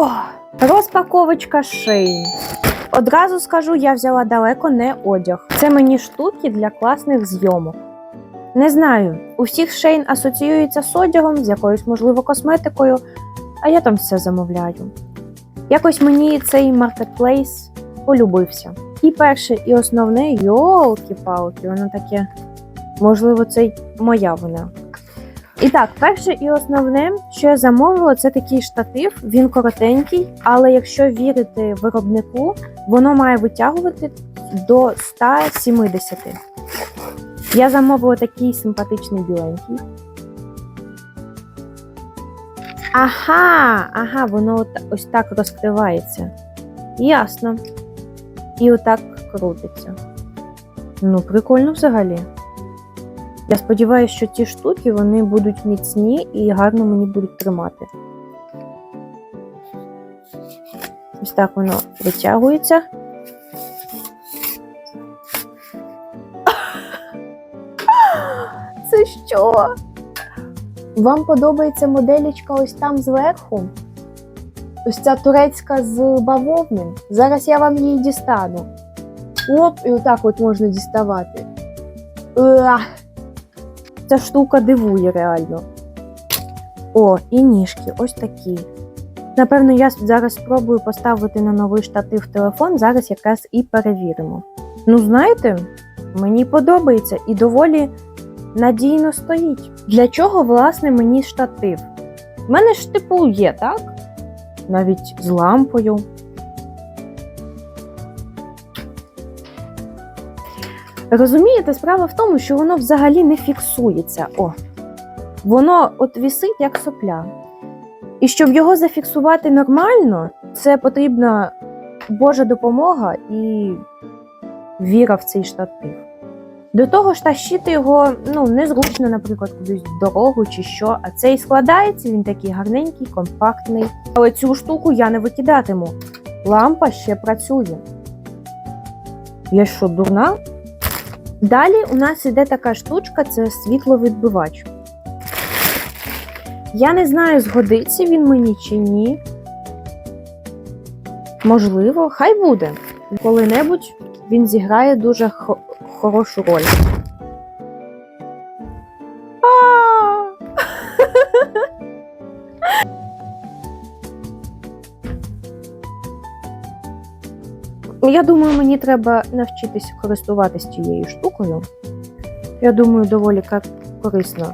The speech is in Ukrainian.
О, розпаковочка шиї. Одразу скажу, я взяла далеко не одяг. Це мені штуки для класних зйомок. Не знаю, у всіх шейн асоціюється з одягом, з якоюсь, можливо, косметикою, а я там все замовляю. Якось мені цей маркетплейс полюбився. І перше, і основне, йолки-палки, воно таке. Можливо, це й моя вина. І так, перше і основне, що я замовила, це такий штатив. Він коротенький, але якщо вірити виробнику, воно має витягувати до 170. Я замовила такий симпатичний біленький. Ага, ага, воно от, ось так розкривається. Ясно. І отак крутиться. Ну, прикольно взагалі. Я сподіваюся, що ці штуки вони будуть міцні і гарно мені будуть тримати. Ось так воно витягується. Це що? Вам подобається моделічка ось там зверху? Ось ця турецька з бавовни. Зараз я вам її дістану. Оп, і отак от можна діставати. Уах. Ця штука дивує реально. О, і ніжки, ось такі. Напевно, я зараз спробую поставити на новий штатив телефон, зараз якраз і перевіримо. Ну, знаєте, мені подобається і доволі надійно стоїть. Для чого, власне, мені штатив? У мене ж типу є, так? Навіть з лампою. Розумієте, справа в тому, що воно взагалі не фіксується. О, воно от вісить як сопля. І щоб його зафіксувати нормально, це потрібна Божа допомога і віра в цей штатив. До того ж, тащити його ну, незручно, наприклад, кудись в дорогу чи що. А цей складається, він такий гарненький, компактний. Але цю штуку я не викидатиму. Лампа ще працює. Я що, дурна? Далі у нас іде така штучка це світловідбивач. Я не знаю, згодиться він мені чи ні. Можливо, хай буде. Коли-небудь він зіграє дуже хорошу роль. Я думаю, мені треба навчитися користуватись цією штукою. Я думаю, доволі корисно